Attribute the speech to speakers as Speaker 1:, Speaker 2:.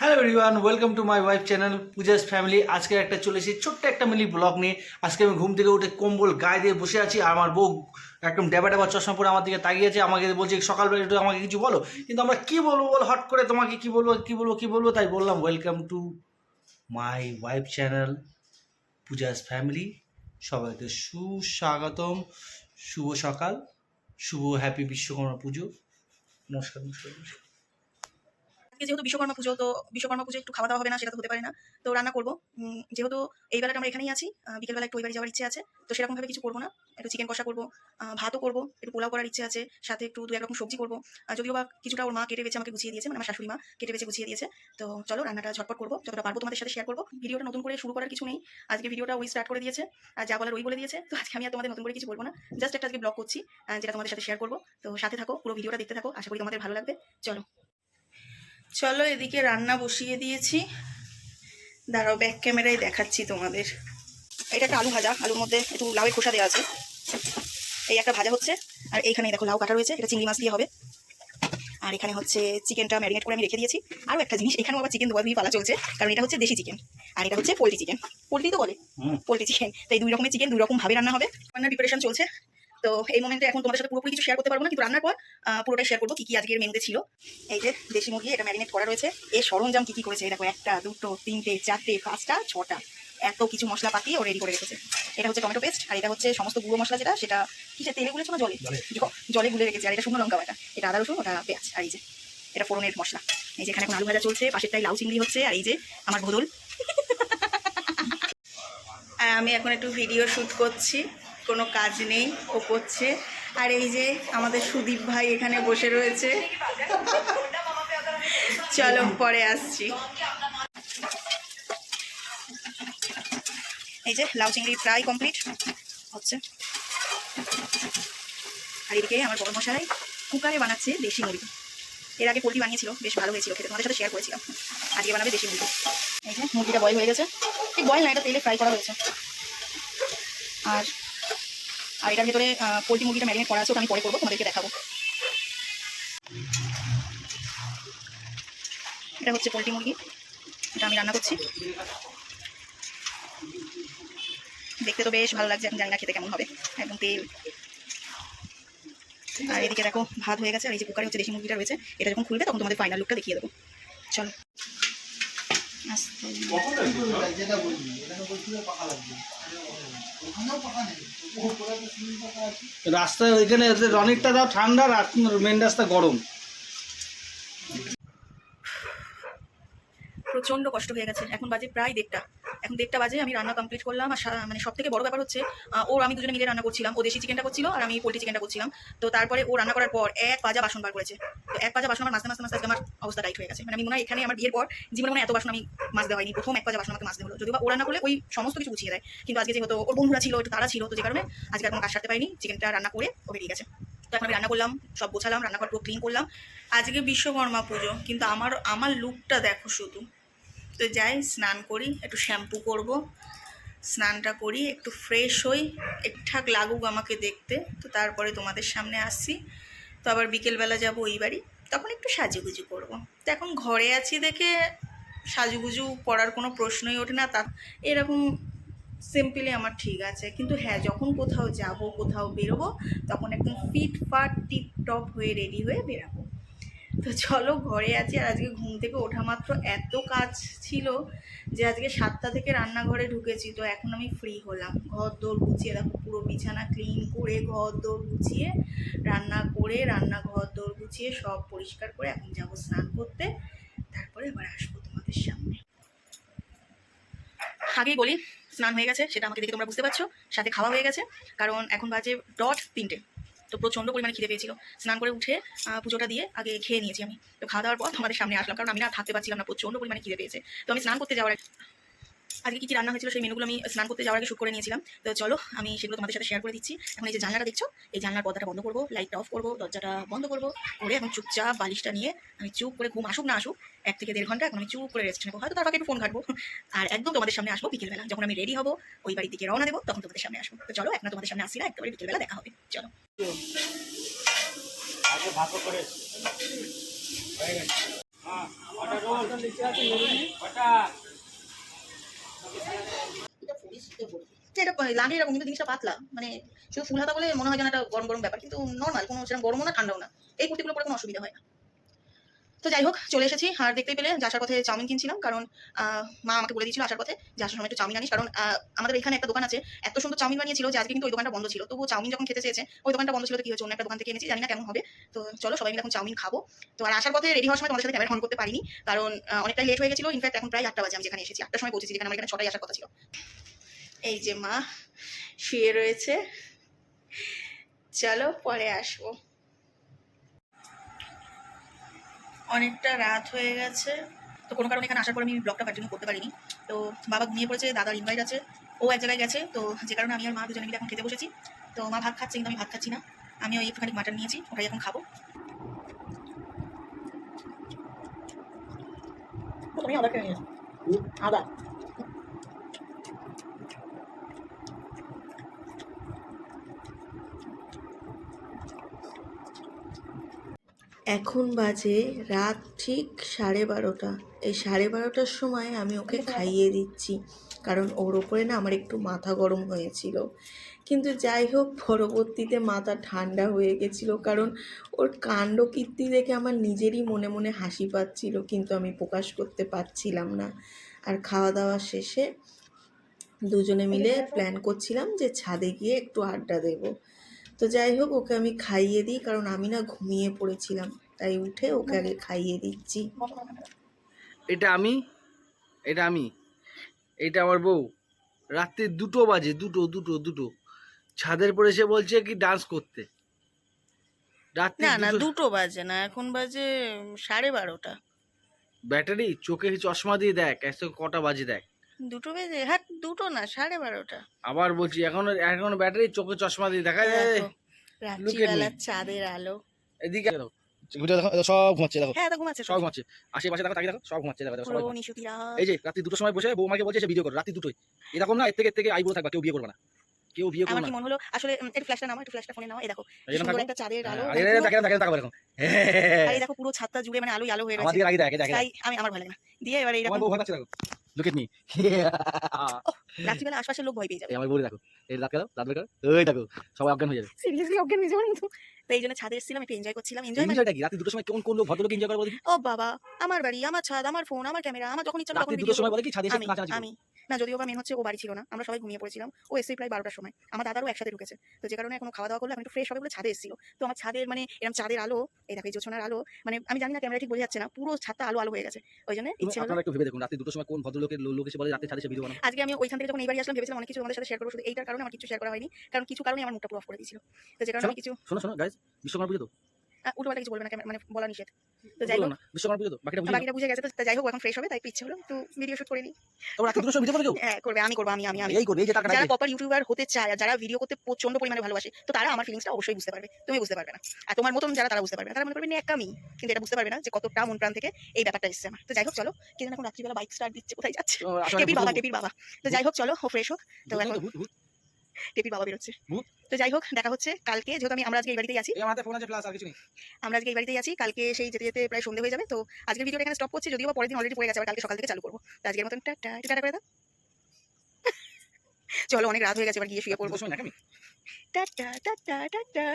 Speaker 1: Hello everyone welcome to my wife channel Puja's family আজকে একটা চলে এসেছি ছোট্ট একটা মিলি ব্লগ নিয়ে। আজকে আমি ঘুম থেকে উঠে কম্বল গায়ে দিয়ে বসে আছি আর আমার বউ একদম ডেবা ডেবা চশমা পরে আমার দিকে তাকিয়ে আছে। আমাকে বলছে, সকালবেলা একটু আমাকে কিছু বলো। কিন্তু আমরা কী বলব বল, হট করে তোমাকে কী বলব কী বলব কী বলব তাই বললাম। Welcome to my wife channel Puja's family সবাইকে সুস্বাগতম। শুভ সকাল। শুভ হ্যাপি বিশ্বকর্মা পুজো। নমস্কার নমস্কার নমস্কার।
Speaker 2: আজকে যেহেতু বিশ্বকর্মা পুজো, তো বিশ্বকর্মা পুজো একটু খাওয়া দাওয়া হবে না, সেটা তো হতে পারে না। তো রান্না করব। যেহেতু এই বেলাটা আমরা এখানেই আছি বিকেলবেলা একটু ওই বাড়ি যাওয়ার ইচ্ছে আছে, তো সেরকম ভাবে কিছু করব না। একটু চিকেন কষা করব ভাতও করব, একটু পোলাও করার ইচ্ছে আছে, সাথে একটু দু এক রকম সবজি করব। যদিও বা কিছুটা ওর মা কেটে বেছে আমাকে গুছিয়ে দিয়েছে মানে আমার শাশুড়ি মা কেটে বেছে গুছিয়ে দিয়েছে। তো চলো রান্নাটা ঝটপট করব, যতটা পারব তোমাদের সাথে শেয়ার করব। ভিডিওটা নতুন করে শুরু করার কিছু নেই, আজকে ভিডিওটা ওই স্টার্ট করে দিয়েছে, আর যা বলার ওই বলে দিয়েছে। তো আজকে আমি আর তোমাদের নতুন করে কিছু বলব না জাস্ট একটা আজকে ব্লগ করছি যেটা তোমাদের সাথে শেয়ার করব। তো সাথে থাকো, পুরো ভিডিওটা দেখতে থাকো, আশা করি তোমাদের ভালো লাগবে। চলো। চলো এদিকে রান্না বসিয়ে দিয়েছি। দাঁড়াও ব্যাক ক্যামেরায় দেখাচ্ছি তোমাদের। এটা একটা আলু ভাজা আলুর মধ্যে একটু লাউয়ের খোসা দেওয়া আছে। এই একটা ভাজা হচ্ছে আর এইখানে দেখো লাউ কাটা রয়েছে এটা চিংড়ি মাছ দিয়ে হবে। আর এখানে হচ্ছে চিকেনটা ম্যারিনেট করে আমি রেখে দিয়েছি। আরও একটা জিনিস এখানেও আবার চিকেন ধোয়া ধুয়ে পালা চলছে কারণ এটা হচ্ছে দেশি চিকেন আর এটা হচ্ছে পোলট্রি চিকেন পোলট্রি তো বলে
Speaker 1: হুম।
Speaker 2: পোলট্রি চিকেন তো এই দুই রকমের চিকেন দুই রকম ভাবে রান্না হবে। রান্নার প্রিপারেশন চলছে। তো এই মোমেন্টে এখন তোমাদের সাথে পুরোপুরি কিছু শেয়ার করতে পারব না কিন্তু রান্নার পর পুরোটাই শেয়ার করব কি কি আজকের মেনুতে ছিল। এই যে দেশি মুরগি এটা ম্যারিনেট করা রয়েছে। এর সরঞ্জাম কি কি করেছে? এই দেখো একটা দুটো তিনটে চারটে পাঁচটা ছটা। এত কিছু মশলা পাতি ও রেডি করে রেখেছে। এটা হচ্ছে টমেটো পেস্ট আর এটা হচ্ছে সমস্ত গুঁড়ো মশলা যেটা সেটা কিসে তেলে গুলেছো না জলে?
Speaker 1: জলে।
Speaker 2: জলে গুলে রেখেছে আর এটা শুকনো লঙ্কা এটা। এটা আদা রসুন ওটা পেঁয়াজ আর এই যে এটা ফোড়নের মশলা। এই যে এখানে এখন আলু ভাজা চলছে পাশেরটাই লাউ চিংড়ি হচ্ছে আর এই যে আমার ভোদল। আমি এখন একটু ভিডিও শ্যুট করছি। কোনো কাজ নেই, ও করছে। আর এই যে আমাদের সুদীপ ভাই এখানে বসে রয়েছে। চলো, পরে আসছি। এই যে লাউ চিংড়ি প্রায় কমপ্লিট হচ্ছে। আর এদিকে আমার বড় মশাই কুকারে বানাচ্ছে দেশি মুড়ি এর আগে পোলট্রি বানিয়েছিল, বেশ ভালো হয়েছিল খেতে। তোমাদের সাথে শেয়ার করেছিলাম। আজকে বানাবে দেশি মুরগি। এই যে মুরগিটা বয়েল হয়ে গেছে। ঠিক বয়েল না, এটা তেলে ফ্রাই করা হয়েছে। আর আর এটার ভিতরে পোলট্রি মুরগিটা ম্যারিনেট করা আছে আমি পরে করব, তোমাদেরকে দেখাবো। এটা হচ্ছে পোলট্রি মুরগি, এটা আমি রান্না করছি। দেখতে তো বেশ ভালো লাগছে, এখন জানি না খেতে কেমন হবে, একদম তেল। আর এদিকে দেখো, ভাত হয়ে গেছে, আর এই যে কুকারে হচ্ছে দেশি মুরগিটা রয়েছে, এটা যখন খুলবে তখন তোমাদের ফাইনাল লুকটা দেখিয়ে দেবো। চলো। আস্তে
Speaker 1: রাস্তায় ওইখানে দাও ঠান্ডা মেন রাস্তা গরম।
Speaker 2: প্রচণ্ড কষ্ট হয়ে গেছে। এখন বাজে প্রায় দেড়টা। এখন দেড়টা বাজে, আমি রান্না কমপ্লিট করলাম। আর মানে সব থেকে বড় ব্যাপার হচ্ছে ওর আমি দুজনে মিলে রান্না করছিলাম। ও দেশি চিকেনটা করছিল আর আমি পোলট্রি চিকেনটা করছিলাম। তো তারপরে ও রান্না করার পর এক পাজা বাসন বার করেছে। তো এক পাজা বাসন আমার মাঝতে মাঝতে আজকে আমার অবস্থা টাইট হয়ে গেছে। মানে আমি মনে হয় এখানে আমার বিয়ের পর জীবনে মনে এত বাসন আমি মাজতে হয়নি। প্রথম এক পাজা বাসন আমাকে মাজতে হলো। যদিও বা ও রান্না করলে ওই সমস্ত কিছু গুছিয়ে দেয়। কিন্তু আজকে যেহেতু ওর বন্ধুরা ছিল, একটু তারা ছিল, তো যে কারণে আজকে আর কোনো কাজ সারতে পারিনি। চিকেনটা রান্না করে ও বেরিয়ে গেছে। তো এখন আমি রান্না করলাম, সব গোছালাম, রান্নাঘর পুরো ক্লিন করলাম। আজকে বিশ্বকর্মা পুজো, কিন্তু আমার আমার লুকটা দেখো শুধু। তো যাই, স্নান করি, একটু শ্যাম্পু করব। স্নানটা করি, একটু ফ্রেশ হই, ঠিকঠাক লাগুক আমাকে দেখতে। তো তারপরে তোমাদের সামনে আসছি। তো আবার বিকেলবেলা যাব ওই বাড়ি। তখন একটু সাজুগুজু করব। তো এখন ঘরে আছি দেখে সাজুগুজু করার কোনো প্রশ্নই ওঠে না। তা এরকম সিম্পলি আমার ঠিক আছে। কিন্তু হ্যাঁ যখন কোথাও যাব, কোথাও বেরোবো, তখন একদম ফিট ফাট হয়ে রেডি হয়ে বেরাবো। তো চলো ঘরে আছি আর আজকে ঘুম থেকে ওঠা মাত্র এত কাজ ছিল যে আজকে সাতটা থেকে রান্নাঘরে ঢুকেছি। তো এখন আমি ফ্রি হলাম। ঘর দৌড় গুছিয়ে দেখো, পুরো বিছানা ক্লিন করে ঘর দৌড় গুছিয়ে রান্না করে, রান্না ঘর দৌড় গুছিয়ে সব পরিষ্কার করে এখন যাব স্নান করতে। তারপরে আবার আসব তোমাদের সামনে। আগেই বলি, স্নান হয়ে গেছে, সেটা আমাকে দেখে তোমরা বুঝতে পারছ। সাথে খাওয়া হয়ে গেছে, কারণ এখন বাজে ডট তিনটে। তো প্রচণ্ড পরিমাণে খিদে পেয়েছিল। স্নান করে উঠে পুজোটা দিয়ে আগে খেয়ে নিয়েছি আমি। তো খাওয়া দাওয়ার পর তোমাদের সামনে আসলাম, কারণ আমি না থাকতে পারছিলাম না, প্রচণ্ড পরিমাণে খিদে পেয়েছে। তো আমি স্নান করতে যাওয়ার আজকে কি কি রান্না হয়েছিল সেই মেনুগুলো আমি স্নান করতে যাওয়ার আগে শুট করে নিয়েছিলাম। তো চলো, আমি সেগুলো তোমাদের সাথে শেয়ার করে দিচ্ছি। এখন এই যে জানলাটা দেখছ, এই জানলার পর্দাটা বন্ধ করব লাইটটা অফ করব, দরজাটা বন্ধ করব, করে এখন চুপচাপ বালিশটা নিয়ে আমি চুপ করে ঘুম আসুক না আসুক, এক থেকে দেড় ঘণ্টা এখন আমি চুপ করে রেস্ট নেব। হয়তো তার একটু ফোন ঘাটবো। আর একদম তোমাদের সামনে আসব বিকেলবেলা। যখন আমি রেডি হব, ওই বাড়ির দিকে রওনা দেবো, তখন তোমাদের সামনে আসব। তো চলো, এখন তোমাদের সামনে আসছি না, একেবারে বিকেলবেলা দেখা হবে। চলো।
Speaker 1: করে
Speaker 2: যে এটা লাগে এরকম, কিন্তু জিনিসটা পাতলা। মানে শুধু ফুল হাতা বলে মনে হয় যেন একটা গরম গরম ব্যাপার, কিন্তু নর্মাল কোনো সেরকম গরমও না, ঠান্ডাও না। এই কুর্তিগুলো পরে কোনো অসুবিধা হয় না। তো যাই হোক, চলে এসেছি আর দেখতেই পেলে যে আসার পথে চাউমিন কিনছিলাম, কারণ মা আমাকে বলে দিয়েছিল আসার পথে যে আসার সময় একটু চাউমিন আনিস, কারণ আমাদের এখানে একটা দোকান আছে, এত সুন্দর চাউমিন বানিয়েছিল যে আজকে কিন্তু ওই দোকানটা বন্ধ ছিল। তবুও চাউমিন যখন খেতে চেয়েছে, ওই দোকানটা বন্ধ ছিল তো কি হচ্ছে অন্য একটা দোকান থেকে এনেছি, জানি না কেমন হবে। তো চলো সবাই মিলে এখন চাউমিন খাব। তো আর আসার পথে রেডি হওয়ার সময় তোমাদের সাথে ক্যামেরা অন করতে পারিনি, কারণ অনেকটাই লেট হয়ে গেছিল ইনফ্যাক্ট এখন প্রায় আটটা বাজে, আমি যেখানে এসেছি, আটটার সময় পৌঁছেছি, যেখানে আমার এখানে ছটায় আসার কথা ছিল। এই যে মা শুয়ে রয়েছে। চলো পরে আসব। অনেকটা রাত হয়ে গেছে। তো কোনো কারণে এখানে আসার পর আমি ব্লগটা কন্টিনিউ করতে পারিনি। তো বাবা ঘুমিয়ে পড়েছে দাদার ইনভাইট আছে, ও এক জায়গায় গেছে। তো যে কারণে আমি আর মা দুজনে মিলে এখন খেতে বসেছি। তো মা ভাত খাচ্ছে কিন্তু আমি ভাত খাচ্ছি না। আমি ওই একটুখানি মাটন নিয়েছি, ওটাই এখন খাব। আদা খেয়ে আদা।
Speaker 3: এখন বাজে রাত ঠিক সাড়ে বারোটা। এই সাড়ে বারোটার সময় আমি ওকে খাইয়ে দিচ্ছি, কারণ ওর ওপরে না আমার একটু মাথা গরম হয়েছিল। কিন্তু যাই হোক, পরবর্তীতে মাথা ঠান্ডা হয়ে গেছিল, কারণ ওর কাণ্ড কীর্তি দেখে আমার নিজেরই মনে মনে হাসি পাচ্ছিল, কিন্তু আমি প্রকাশ করতে পারছিলাম না। আর খাওয়া দাওয়া শেষে দুজনে মিলে প্ল্যান করছিলাম যে ছাদে গিয়ে একটু আড্ডা দেবো। তো যাই হোক ওকে আমি খাইয়ে দিই কারণ আমি না ঘুমিয়ে পড়েছিলাম। তাই উঠে ওকে আগে খাইয়ে দিচ্ছি।
Speaker 1: এটা আমি? এটা আমি? এটা আমার বউ? রাত্রি দুটো বাজে দুটো দুটো দুটো। ছাদের পরে এসে বলছে কি ডান্স করতে।
Speaker 3: না না
Speaker 1: দুটো-
Speaker 3: বাজে না এখন বাজে সাড়ে বারোটা।
Speaker 1: ব্যাটারি চোখে চশমা দিয়ে দেখ এত কটা বাজে দেখ।
Speaker 3: দুটো বেজে হ্যাঁ দুটো না সাড়ে বারোটা।
Speaker 1: আবার বলছি এখন এখন ব্যাটারি চোখে চশমা দিয়ে দেখা যায়।
Speaker 3: দেখো, রাত্রিবেলার চাঁদের আলো।
Speaker 1: এদিকে ঘুরে দেখো সব ঘুমাচ্ছে দেখো।
Speaker 3: হ্যাঁ ঘুমাচ্ছে
Speaker 1: সব ঘুমাচ্ছে। আশেপাশে দেখো তাকিয়ে দেখো সব ঘুমাচ্ছে দেখো দেখো, সবাই
Speaker 2: পুরো
Speaker 1: ঘুমাচ্ছে।
Speaker 2: নিশুতিরা।
Speaker 1: এই যে রাত্রি দুটোর সময় বসে বৌমাকে বলছে ভিডিও করো রাত্রি দুটোই এরকম না এর থেকে এর থেকে আইবুড়ো থাকবা কেউ বিয়ে করবে না। কেউ বিয়ে
Speaker 2: আমার
Speaker 1: করবে
Speaker 2: মনে হলো? আসলে ফ্ল্যাশটা নাও একটু ফ্ল্যাশটা ফোনে নাও এই দেখো কি সুন্দর একটা চাঁদের আলো।
Speaker 1: আরে আরে, তাকিয়ে তাকিয়ে তাকাবো এরকম।
Speaker 2: এই দেখো পুরো ছাদটা জুড়ে মানে আলো হয়ে
Speaker 1: আমার দিকে রাগি দেখে দেখে
Speaker 2: আমি আমার ভয় লাগে না। দিয়ে এবার
Speaker 1: আমার
Speaker 2: এইরকম
Speaker 1: বউ ভয় পাচ্ছে দেখো। লুক এট মি
Speaker 2: রাত্রিবেলা আশপাশের লোক ভয় পেয়ে যাবে।
Speaker 1: আমার বউ দেখো। এই রাত গেল রাত বেকার ওই দেখো সবাই অজ্ঞান হয়ে যাবে।
Speaker 2: সিরিয়াসলি অজ্ঞান হয়ে যাবে মতো তো? এই জন্য ছাদে এসেছিলাম একটু এনজয় করছিলাম। এনজয়
Speaker 1: এই বিষয়টা কি? রাতে দুটোর সময় কোন কোন লোক ভদ্রলোক এনজয় করে বলি
Speaker 2: ও বাবা আমার বাড়ি আমার ছাদ আমার ফোন আমার ক্যামেরা আমার যখন ইচ্ছা তখন ভিডিও
Speaker 1: সময় বলে কি? ছাদে এসে নাচানাচি
Speaker 2: আমি। না যদিও বা মেন হচ্ছে ও বাড়ি ছিল না আমরা সবাই ঘুমিয়ে পড়েছিলাম ও এসে প্রায় বারোটার সময় আমার দাদারও একসাথে ঢুকেছে তো যে কারণে এখনও খাওয়া দাওয়া করল এখন একটু ফ্রেশ হবে বলে ছাদে এসেছিল তো আমার ছাদের মানে এরকম চাঁদের আলো এই দেখো জোছনার আলো মানে আমি জানি না ক্যামেরা ঠিক বোঝা যাচ্ছে না পুরো ছাদটা আলো আলো হয়ে গেছে ওই জন্য ইচ্ছে হলো
Speaker 1: আপনারা একটু ভেবে দেখুন রাত্রি দুটোর সময় কোন ভদ্রলোকের লোক এসে বলে রাতে ছাদে এসে ভিডিও
Speaker 2: আজকে আমি ওইখান থেকে যখন এই বাড়ি আসলাম ভেবেছিলাম অনেক কিছু আমাদের সাথে শেয়ার করব শুধু এইটার কারণে আমার কিছু শেয়ার করা হয়নি কারণ কিছু কারণে আমার মুখটা পুরো অফ করে দিয়েছিল তো যে কারণে আমি কিছু
Speaker 1: শোনো শোনো গাইজ বিশ্বকর্মা পুজো তো।
Speaker 2: উল্টোপাল্টা কিছু বলবে না মানে বলা নিষেধ। তো যাই হোক
Speaker 1: বিশ্বকর্মা পুজো তো বাকিটা বুঝে
Speaker 2: বাকিটা বুঝে গেছে তো যাই হোক এখন ফ্রেশ হবে তাই ইচ্ছে হলো একটু ভিডিও শুট করে নিই।
Speaker 1: রাত্রি দুটোর সময় ভিডিও করে কেউ
Speaker 2: হ্যাঁ করবে আমি করব আমি আমি আমি।
Speaker 1: এই করবে এই যে
Speaker 2: যারা প্রপার ইউটিউবার হতে চায় যারা ভিডিও করতে প্রচণ্ড পরিমাণে ভালোবাসে তো তারা আমার ফিলিংসটা অবশ্যই বুঝতে পারবে। তুমি বুঝতে পারবে না। আর তোমার মতন যারা তারা বুঝতে পারবে তারা মনে করবে ন্যাকামি। কিন্তু এটা বুঝতে পারবে না যে কতটা মন প্রাণ থেকে এই ব্যাপারটা এসেছে আমার। তো যাই হোক চলো কে যেন এখন রাত্রিবেলা বাইক স্টার্ট দিচ্ছে কোথায় যাচ্ছে? টেপির বাবা টেপির বাবা। তো যাই হোক চলো ও ফ্রেশ হোক। তো এখন টেপির বাবা বেরোচ্ছে। তো যাই হোক দেখা হচ্ছে কালকে যেহেতু আমি আমরা আজকে এই বাড়িতেই আছি।
Speaker 1: এই ফোন আছে প্লাস আর কিছু নেই।
Speaker 2: আমরা আজকে এই বাড়িতেই আছি কালকে সেই যেতে যেতে প্রায় সন্ধে হয়ে যাবে তো আজকের ভিডিওটা এখানে স্টপ করছি যদিও পরের দিন অলরেডি পড়ে গেছে আবার কালকে সকাল থেকে চালু করব। তো আজকের মতন টাটা টাটা করে দাও। চলো অনেক রাত হয়ে গেছে এবার গিয়ে শুয়ে পড়ব। Tata tata tata.